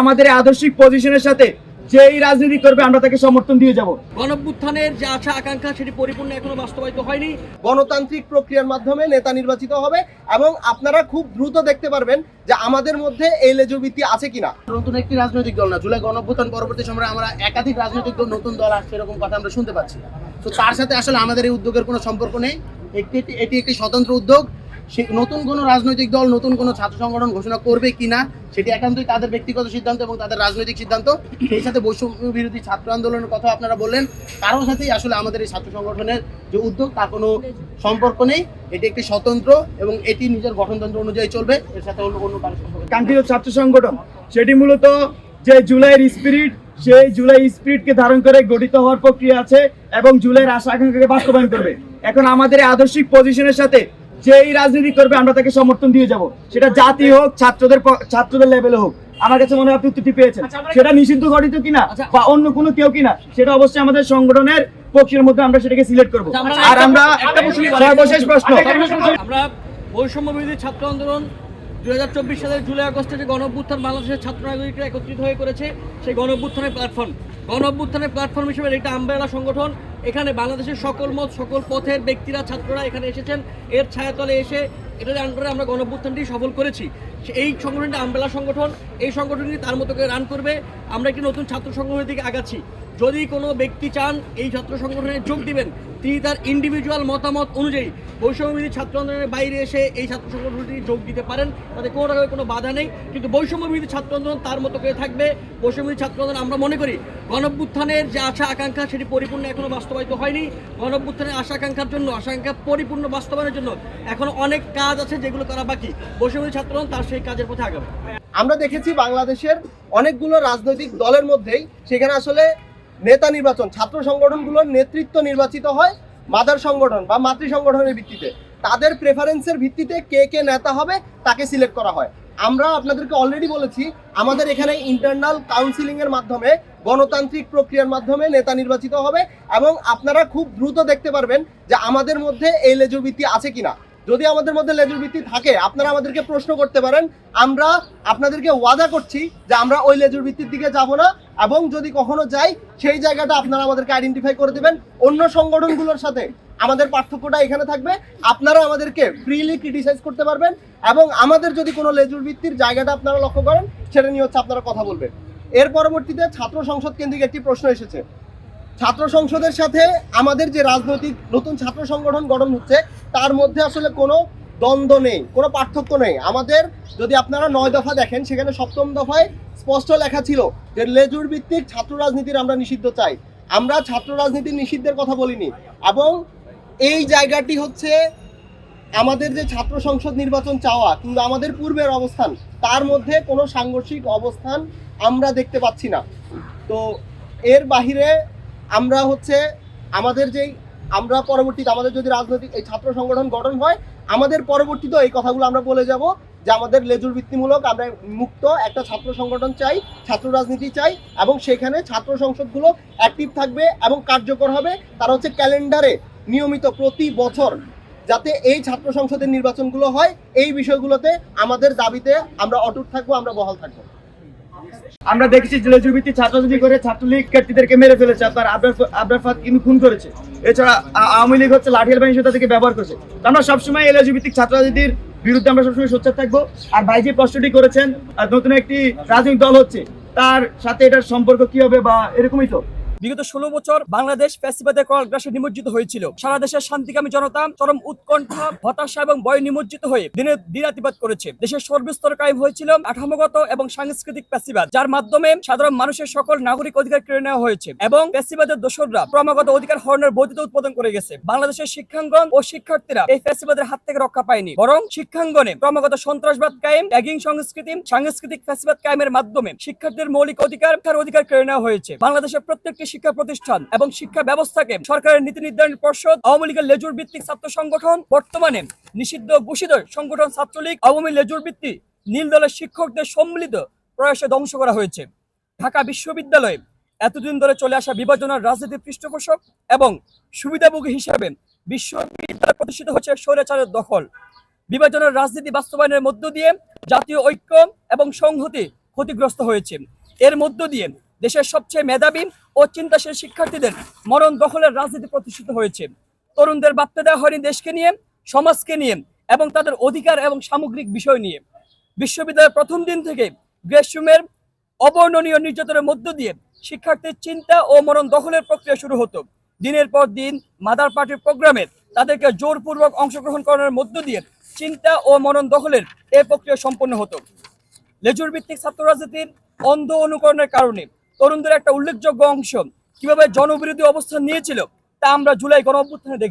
আমাদের এই আদর্শিক পজিশনের সাথে যেই রাজনীতি করবে আমরা তাকে সমর্থন দিয়ে যাব। গণভ্যুত্থানের যে আশা আকাঙ্ক্ষা সেটি পরিপূর্ণ এখনও বাস্তবায়িত হয়নি। গণতান্ত্রিক প্রক্রিয়ার মাধ্যমে নেতা নির্বাচিত হবে এবং আপনারা খুব দ্রুত দেখতে পারবেন যে আমাদের মধ্যে এই লেজুরবৃত্তি আছে কিনা। নতুন একটি রাজনৈতিক দল না জুলাই গণঅভ্যুত্থান পরবর্তী সময়ে আমরা একাধিক রাজনৈতিক দল নতুন দল আসছে এরকম কথা আমরা শুনতে পাচ্ছি। তো তার সাথে আসলে আমাদের এই উদ্যোগের কোনো সম্পর্ক নেই। একটি এটি- এটি একটি স্বতন্ত্র উদ্যোগ। সে নতুন কোনো রাজনৈতিক দল, নতুন কোনো ছাত্র সংগঠন ঘোষণা করবে কিনা, সেটি একান্তই তাদের ব্যক্তিগত সিদ্ধান্ত এবং তাদের রাজনৈতিক সিদ্ধান্ত। সেই সাথে বৈষম্য বিরোধী ছাত্র আন্দোলনের কথা আপনারা বললেন। কারোর সাথেই আসলে আমাদের এই ছাত্র সংগঠনের যে উদ্যোগ, তার কোনো সম্পর্ক নেই। এটি একটি স্বতন্ত্র এবং এটি নিজের গঠনতন্ত্র অনুযায়ী চলবে। এর সাথে অন্য কোনো কারোর সম্পর্ক কাঙ্ক্ষিত ছাত্র সংগঠন, সেটি মূলত যে জুলাইয়ের স্পিরিট, সেই জুলাই স্পিরিটকে ধারণ করে গঠিত হওয়ার প্রক্রিয়া আছে এবং জুলাইয়ের আশা আকাঙ্ক্ষাকে বাস্তবায়ন করবে। এখন আমাদের আদর্শিক পজিশনের সাথে যেই রাজনীতি করবে আমরা তাকে সমর্থন দিয়ে যাব। সেটা জাতি হোক ছাত্রদের ছাত্রদের লেভেলে হোক। আমার কাছে মনে হয় আপনি উত্তরটি পেয়েছেন। সেটা নিষিদ্ধ গঠিত কিনা বা অন্য কোনো কেউ কিনা সেটা অবশ্যই আমাদের সংগঠনের পক্ষের মধ্যে আমরা সেটাকে সিলেক্ট করব। আচ্ছা, আর আমরা একটা প্রশ্ন- সর্বশেষ প্রশ্ন। আমরা বৈষম্য বিরোধী ছাত্র আন্দোলন দুই হাজার চব্বিশ সালের জুলাই আগস্টে যে গণঅভ্যুত্থান বাংলাদেশের ছাত্র নাগরিকরা একত্রিত হয়ে করেছে সেই গণঅভ্যুত্থানের প্ল্যাটফর্ম গণঅভ্যুত্থানের প্ল্যাটফর্ম হিসেবে এটা আমব্রেলা সংগঠন এখানে বাংলাদেশের সকল মত সকল পথের ব্যক্তিরা ছাত্ররা এখানে এসেছেন। এর ছায়াতলে এসে এটার আন্ডারে আমরা গণঅভ্যুত্থানটি সফল করেছি। এই সংগঠনটি আমবেলা সংগঠন, এই সংগঠনটি তার মতো করে রান করবে। আমরা একটি নতুন ছাত্র সংগঠনের দিকে আগাচ্ছি। যদি কোনো ব্যক্তি চান এই ছাত্র সংগঠনে যোগ দিবেন, তিনি তার ইন্ডিভিজুয়াল মতামত অনুযায়ী বৈষম্যবিধি ছাত্র আন্দোলনের বাইরে এসে এই ছাত্র সংগঠনটি যোগ দিতে পারেন। তাতে কোনো রকমের কোনো বাধা নেই। কিন্তু বৈষম্যবিধি ছাত্র আন্দোলন তার মতো করে থাকবে। বৈষম্যবিধি ছাত্র আন্দোলন আমরা মনে করি গণভ্যুত্থানের যে আশা আকাঙ্ক্ষা, সেটি পরিপূর্ণ এখনও বাস্তবায়িত হয়নি। গণভ্যুত্থানের আশা আকাঙ্ক্ষার জন্য, আশা আকাঙ্ক্ষা পরিপূর্ণ বাস্তবায়নের জন্য এখনও অনেক কাজ আছে যেগুলো করা বাকি। বৈষম্যবিধি ছাত্র আন্দোলন তার সেই কাজের পথে আগাবে। আমরা দেখেছি বাংলাদেশের অনেকগুলো রাজনৈতিক দলের মধ্যেই সেখানে আসলে নেতা নির্বাচন, ছাত্র সংগঠনগুলোর নেতৃত্ব নির্বাচিত হয় মাদার সংগঠন বা মাতৃ সংগঠনের ভিত্তিতে। তাদের প্রেফারেন্সের ভিত্তিতে কে কে নেতা হবে তাকে সিলেক্ট করা হয়। আমরা আপনাদেরকে অলরেডি বলেছি, আমাদের এখানে ইন্টারনাল কাউন্সিলিং এর মাধ্যমে, গণতান্ত্রিক প্রক্রিয়ার মাধ্যমে নেতা নির্বাচিত হবে এবং আপনারা খুব দ্রুত দেখতে পারবেন যে আমাদের মধ্যে এই লেজুরবৃত্তি আছে কিনা। যদি আমাদের মধ্যে লেজুর ভিত্তি থাকে, আপনারা আমাদেরকে প্রশ্ন করতে পারেন। আমরা আপনাদেরকে ওয়াদা করছি যে আমরা ওই লেজুর ভিত্তির দিকে যাব না এবং যদি কখনো যাই, সেই জায়গাটা আপনারা আমাদেরকে আইডেন্টিফাই করে দেবেন। অন্য সংগঠনগুলোর সাথে আমাদের পার্থক্যটা এখানে থাকবে। আপনারা আমাদেরকে ফ্রিলি ক্রিটিসাইজ করতে পারবেন এবং আমাদের যদি কোনো লেজুর ভিত্তির জায়গাটা আপনারা লক্ষ্য করেন, সেটা নিয়ে হচ্ছে আপনারা কথা বলবেন। এর পরবর্তীতে ছাত্র সংসদ কেন্দ্রিক একটি প্রশ্ন এসেছে। ছাত্র সংসদের সাথে আমাদের যে রাজনৈতিক নতুন ছাত্র সংগঠন গঠন হচ্ছে, তার মধ্যে আসলে কোনো দ্বন্দ্ব নেই, কোনো পার্থক্য নেই। আমাদের যদি আপনারা নয় দফা দেখেন, সেখানে সপ্তম দফায় স্পষ্ট লেখা ছিল যে লেজুর ভিত্তিক ছাত্র রাজনীতির আমরা নিষিদ্ধ চাই। আমরা ছাত্র রাজনীতির নিষিদ্ধের কথা বলিনি। এবং এই জায়গাটি হচ্ছে আমাদের যে ছাত্র সংসদ নির্বাচন চাওয়া কিংবা আমাদের পূর্বের অবস্থান, তার মধ্যে কোনো সাংঘর্ষিক অবস্থান আমরা দেখতে পাচ্ছি না। তো এর বাহিরে আমরা হচ্ছে আমাদের যেই আমরা পরবর্তীতে আমাদের যদি রাজনৈতিক এই ছাত্র সংগঠন গঠন হয়, আমাদের পরবর্তীতে এই কথাগুলো আমরা বলে যাব যে আমাদের লেজুর ভিত্তিমূলক আমরা মুক্ত একটা ছাত্র সংগঠন চাই, ছাত্র রাজনীতি চাই এবং সেখানে ছাত্র সংসদগুলো অ্যাক্টিভ থাকবে এবং কার্যকর হবে। তারা হচ্ছে ক্যালেন্ডারে নিয়মিত প্রতি বছর যাতে এই ছাত্র সংসদের নির্বাচনগুলো হয়, এই বিষয়গুলোতে আমাদের দাবিতে আমরা অটুট থাকব, আমরা বহাল থাকব। আমরা দেখেছি জেলেজুবিতে ছাত্রছাত্রী করে ছাত্রলীগ শিক্ষার্থীদেরকে মেরে ফেলেছে আপনার আবরার আবরার ফাত কিন্তু খুন করেছে। এছাড়া আওয়ামী লীগ হচ্ছে লাঠিয়াল বাহিনী তাদেরকে ব্যবহার করেছে। আমরা সবসময় এই ছাত্রজাতির বিরুদ্ধে আমরা সবসময় সোচ্চার থাকব। আর ভাই যে প্রশ্নটি করেছেন নতুন একটি রাজনৈতিক দল হচ্ছে, তার সাথে এটার সম্পর্ক কি হবে বা এরকমই তো? বিগত ষোলো বছর বাংলাদেশ ফ্যাসিবাদের করাগ্রাসে নিমজ্জিত হয়েছিল। সারা দেশের শান্তিকামী জনতা চরম উৎকণ্ঠা, হতাশা এবং ভয়ে নিমজ্জিত হয়ে দিনে দিনাতিপাত করেছে। দেশের সর্বস্তর কায়েম হয়েছিল কাঠামোগত এবং সাংস্কৃতিক ফ্যাসিবাদ, যার মাধ্যমে সাধারণ মানুষের সকল নাগরিক অধিকার কেড়ে নেওয়া হয়েছে এবং ফ্যাসিবাদের দোসররা ক্রমাগত অধিকার হরণের বৈধতা উৎপাদন করে গেছে। বাংলাদেশের শিক্ষাঙ্গন ও শিক্ষার্থীরা এই ফ্যাসিবাদের হাত থেকে রক্ষা পায়নি, বরং শিক্ষাঙ্গনে ক্রমাগত সন্ত্রাসবাদ কায়েম ট্যাগিং সংস্কৃতি, সাংস্কৃতিক ফ্যাসিবাদ কায়েমের মাধ্যমে শিক্ষার্থীর মৌলিক অধিকার অধিকার কেড়ে নেওয়া হয়েছে। বাংলাদেশের প্রত্যেকটি শিক্ষা প্রতিষ্ঠান এবং শিক্ষা ব্যবস্থাকে সরকারের নীতি নির্ধারণ পর্ষদ, আওয়ামী লীগের লেজুর ভিত্তিক ছাত্র সংগঠন, বর্তমানে নিষিদ্ধ ঘোষিত সংগঠন ছাত্রলীগ, আওয়ামী লেজুর ভিত্তি নীল দলের শিক্ষকদের সম্মিলিত প্রয়াসে ধ্বংস করা হয়েছে। ঢাকা বিশ্ববিদ্যালয়ে এতদিন ধরে চলে আসা বিভাজনের রাজনীতির পৃষ্ঠপোষক এবং সুবিধাভোগী হিসাবে বিশ্ববিদ্যালয় প্রতিষ্ঠিত হচ্ছে স্বৈরাচারের দখল। বিভাজনের রাজনীতি বাস্তবায়নের মধ্য দিয়ে জাতীয় ঐক্য এবং সংহতি ক্ষতিগ্রস্ত হয়েছে। এর মধ্য দিয়ে দেশের সবচেয়ে মেধাবী ও চিন্তাশীল শিক্ষার্থীদের মরণ দখলের রাজনীতি প্রতিষ্ঠিত হয়েছে। তরুণদের বার্তা দেওয়া হয়নি দেশকে নিয়ে, সমাজকে নিয়ে এবং তাদের অধিকার এবং সামগ্রিক বিষয় নিয়ে। বিশ্ববিদ্যালয়ের প্রথম দিন থেকে গ্রেসরুমের অবর্ণনীয় নির্যাতনের মধ্য দিয়ে শিক্ষার্থীর চিন্তা ও মরণ দখলের প্রক্রিয়া শুরু হতো। দিনের পর দিন মাদার পার্টির প্রোগ্রামে তাদেরকে জোরপূর্বক অংশগ্রহণ করার মধ্য দিয়ে চিন্তা ও মরণ দখলের এ প্রক্রিয়া সম্পন্ন হতো। লেজুর ভিত্তিক ছাত্র রাজনীতির অন্ধ অনুকরণের কারণে তরুণদের একটা উল্লেখযোগ্য অংশ। কীভাবে জনবিরোধী অবস্থান নিয়েছিল তা আমরা জুলাই গণ অভ্যুত্থানে দেখি